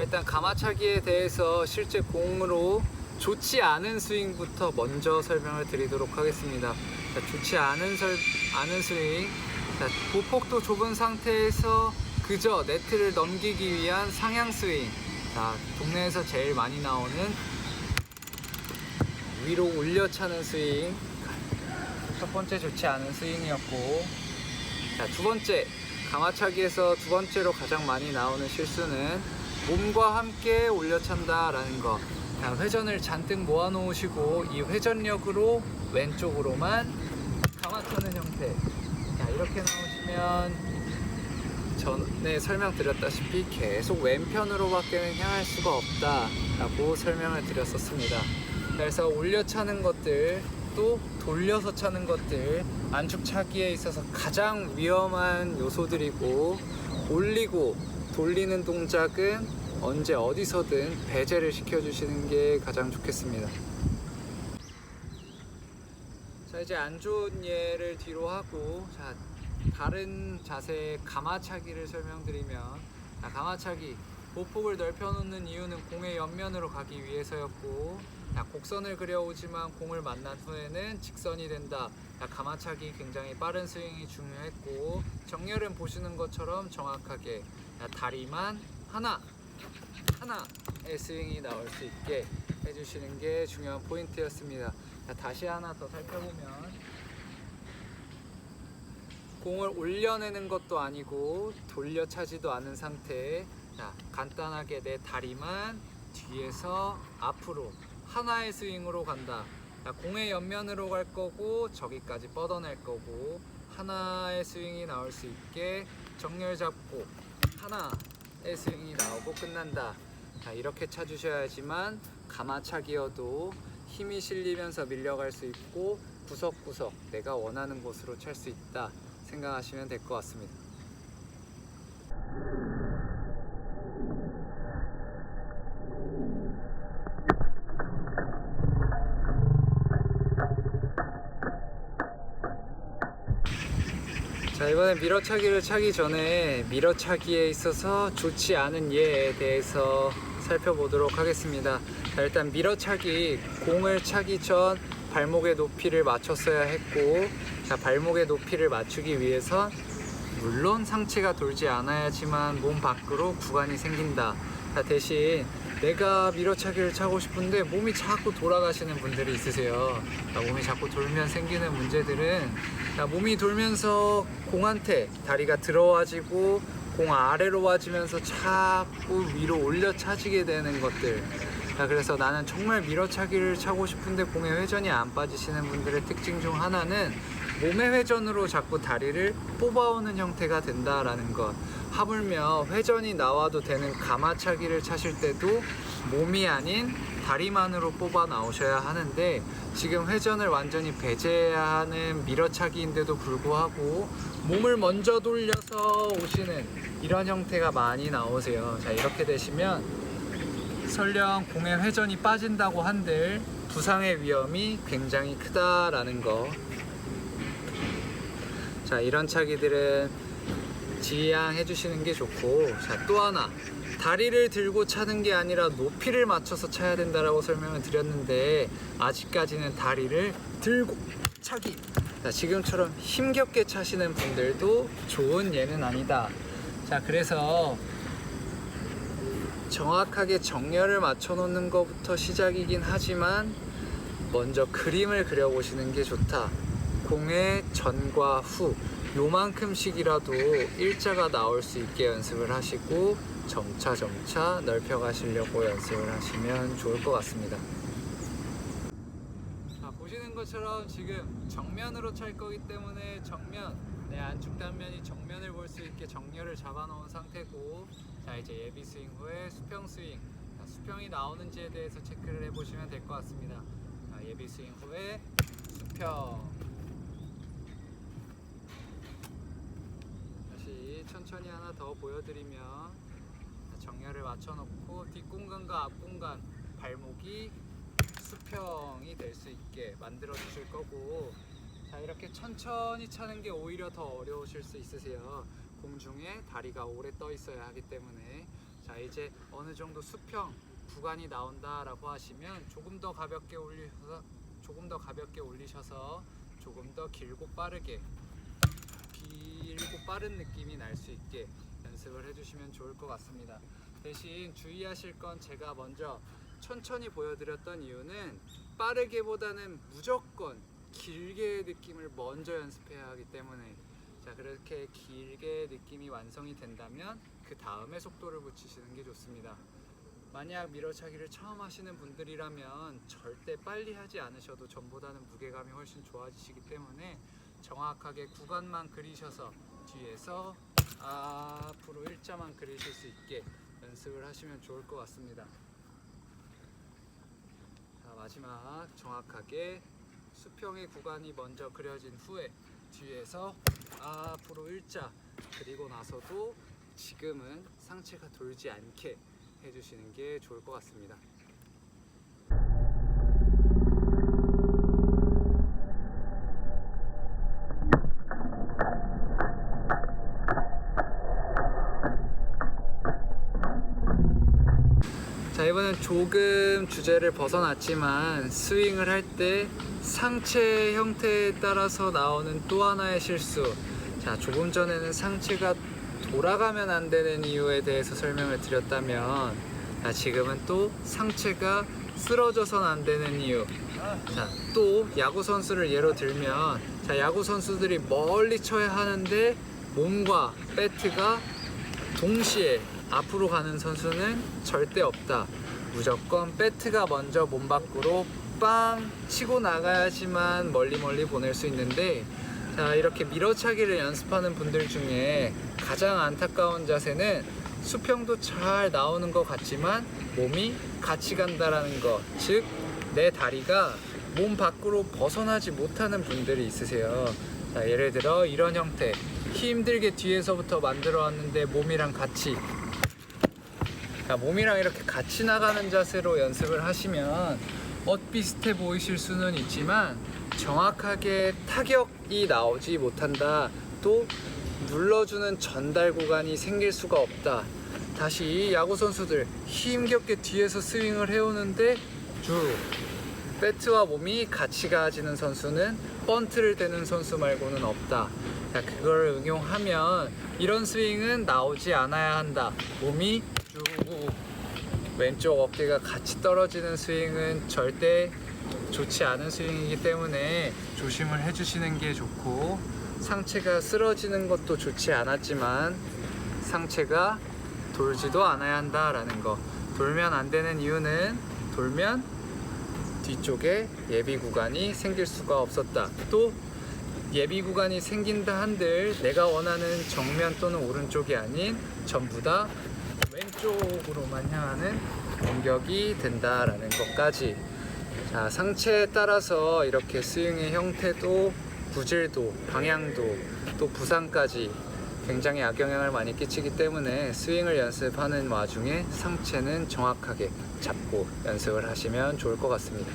자, 일단 가마차기에 대해서 실제 공으로 좋지 않은 스윙부터 먼저 설명을 드리도록 하겠습니다. 자, 좋지 않은 설, 않은 스윙. 자, 보폭도 좁은 상태에서 그저 네트를 넘기기 위한 상향 스윙. 자, 동네에서 제일 많이 나오는 위로 올려 차는 스윙. 첫 번째 좋지 않은 스윙이었고, 자, 두 번째 가마차기에서 두 번째로 가장 많이 나오는 실수는 몸과 함께 올려찬다라는 거. 자, 회전을 잔뜩 모아놓으시고 이 회전력으로 왼쪽으로만 감아차는 형태. 자, 이렇게 나오시면 전에 설명드렸다시피 계속 왼편으로밖에는 향할 수가 없다라고 설명을 드렸었습니다. 그래서 올려 차는 것들 또 돌려서 차는 것들 안축 차기에 있어서 가장 위험한 요소들이고 올리고 돌리는 동작은 언제 어디서든 배제를 시켜주시는 게 가장 좋겠습니다. 자 이제 안 좋은 예를 뒤로 하고 자 다른 자세의 가마차기를 설명드리면 자, 가마차기 보폭을 넓혀놓는 이유는 공의 옆면으로 가기 위해서였고 자, 곡선을 그려오지만 공을 만난 후에는 직선이 된다. 자, 가마차기 굉장히 빠른 스윙이 중요했고 정렬은 보시는 것처럼 정확하게 자, 다리만 하나 하나의 스윙이 나올 수 있게 해주시는 게 중요한 포인트였습니다. 자, 다시 하나 더 살펴보면 공을 올려내는 것도 아니고 돌려차지도 않은 상태에 자, 간단하게 내 다리만 뒤에서 앞으로 하나의 스윙으로 간다. 자, 공의 옆면으로 갈 거고 저기까지 뻗어낼 거고 하나의 스윙이 나올 수 있게 정렬 잡고 하나의 스윙이 나오고 끝난다. 자, 이렇게 차주셔야지만 가마차기여도 힘이 실리면서 밀려갈 수 있고 구석구석 내가 원하는 곳으로 찰 수 있다 생각하시면 될 것 같습니다. 자 이번엔 밀어차기를 차기 전에 밀어차기에 있어서 좋지 않은 예에 대해서 살펴보도록 하겠습니다. 자, 일단 밀어차기 공을 차기 전 발목의 높이를 맞췄어야 했고 자, 발목의 높이를 맞추기 위해선 물론 상체가 돌지 않아야지만 몸 밖으로 구간이 생긴다. 자, 대신 내가 밀어차기를 차고 싶은데 몸이 자꾸 돌아가시는 분들이 있으세요. 자, 몸이 자꾸 돌면 생기는 문제들은 자, 몸이 돌면서 공한테 다리가 들어와지고 공 아래로 와지면서 자꾸 위로 올려 차지게 되는 것들. 자, 그래서 나는 정말 밀어차기를 차고 싶은데 공의 회전이 안 빠지시는 분들의 특징 중 하나는 몸의 회전으로 자꾸 다리를 뽑아오는 형태가 된다라는 것. 하물며 회전이 나와도 되는 가마차기를 차실 때도 몸이 아닌 다리만으로 뽑아 나오셔야 하는데 지금 회전을 완전히 배제해야 하는 밀어차기인데도 불구하고 몸을 먼저 돌려서 오시는 이런 형태가 많이 나오세요. 자, 이렇게 되시면 설령 공의 회전이 빠진다고 한들 부상의 위험이 굉장히 크다라는 거. 자, 이런 차기들은 지양해 주시는 게 좋고, 자, 또 하나. 다리를 들고 차는 게 아니라 높이를 맞춰서 차야 된다라고 설명을 드렸는데, 아직까지는 다리를 들고 차기. 자, 지금처럼 힘겹게 차시는 분들도 좋은 예는 아니다. 자, 그래서 정확하게 정렬을 맞춰 놓는 것부터 시작이긴 하지만 먼저 그림을 그려보시는 게 좋다. 공의 전과 후 요만큼씩이라도 일자가 나올 수 있게 연습을 하시고 점차 점차 넓혀 가시려고 연습을 하시면 좋을 것 같습니다. 자, 보시는 것처럼 지금 정면으로 찰 거기 때문에 정면 내 안축 단면이 정면을 볼 수 있게 정렬을 잡아 놓은 상태고 자 이제 예비 스윙 후에 수평 스윙 자, 수평이 나오는지에 대해서 체크를 해 보시면 될 것 같습니다 자, 예비 스윙 후에 수평 천천히 하나 더 보여드리면 자, 정렬을 맞춰 놓고 뒷공간과 앞공간 발목이 수평이 될 수 있게 만들어 주실 거고. 자 이렇게 천천히 차는 게 오히려 더 어려우실 수 있으세요. 공중에 다리가 오래 떠 있어야 하기 때문에. 자자 이제 어느 정도 수평 구간이 나온다라고 하시면 조금 더 가볍게 올리셔서 조금 더 가볍게 올리셔서 조금 더 길고 빠르게 길고 빠른 느낌이 날 수 있게 연습을 해주시면 좋을 것 같습니다. 대신 주의하실 건 제가 먼저 천천히 보여드렸던 이유는 빠르게보다는 무조건 길게 느낌을 먼저 연습해야 하기 때문에 자 그렇게 길게 느낌이 완성이 된다면 그 다음에 속도를 붙이시는 게 좋습니다. 만약 미러차기를 처음 하시는 분들이라면 절대 빨리 하지 않으셔도 전보다는 무게감이 훨씬 좋아지시기 때문에 정확하게 구간만 그리셔서 뒤에서 앞으로 일자만 그리실 수 있게 연습을 하시면 좋을 것 같습니다. 자, 마지막 정확하게 수평의 구간이 먼저 그려진 후에 뒤에서 앞으로 일자 그리고 나서도 지금은 상체가 돌지 않게 해주시는 게 좋을 것 같습니다. 자 이번엔 조금 주제를 벗어났지만 스윙을 할 때 상체 형태에 따라서 나오는 또 하나의 실수 자 조금 전에는 상체가 돌아가면 안 되는 이유에 대해서 설명을 드렸다면 자 지금은 또 상체가 쓰러져선 안 되는 이유 자 또 야구 선수를 예로 들면 자 야구 선수들이 멀리 쳐야 하는데 몸과 배트가 동시에 앞으로 가는 선수는 절대 없다. 무조건 배트가 먼저 몸 밖으로 빵 치고 나가야지만 멀리 멀리 보낼 수 있는데 자 이렇게 밀어차기를 연습하는 분들 중에 가장 안타까운 자세는 수평도 잘 나오는 것 같지만 몸이 같이 간다라는 것. 즉 내 다리가 몸 밖으로 벗어나지 못하는 분들이 있으세요. 자, 예를 들어 이런 형태. 힘들게 뒤에서부터 만들어 왔는데 몸이랑 같이 자, 몸이랑 이렇게 같이 나가는 자세로 연습을 하시면 엇비슷해 보이실 수는 있지만 정확하게 타격이 나오지 못한다. 또 눌러주는 전달 구간이 생길 수가 없다. 다시 야구 선수들 힘겹게 뒤에서 스윙을 해오는데 쭉 배트와 몸이 같이 가지는 선수는 번트를 대는 선수 말고는 없다. 자, 그걸 응용하면 이런 스윙은 나오지 않아야 한다. 몸이 쭉 왼쪽 어깨가 같이 떨어지는 스윙은 절대 좋지 않은 스윙이기 때문에 조심을 해주시는 게 좋고 상체가 쓰러지는 것도 좋지 않았지만 상체가 돌지도 않아야 한다라는 거. 돌면 안 되는 이유는 돌면 뒤쪽에 예비 구간이 생길 수가 없었다. 또 예비 구간이 생긴다 한들 내가 원하는 정면 또는 오른쪽이 아닌 전부 다왼 쪽으로만 향하는 공격이 된다라는 것까지 자 상체에 따라서 이렇게 스윙의 형태도 구질도 방향도 또 부상까지 굉장히 악영향을 많이 끼치기 때문에 스윙을 연습하는 와중에 상체는 정확하게 잡고 연습을 하시면 좋을 것 같습니다.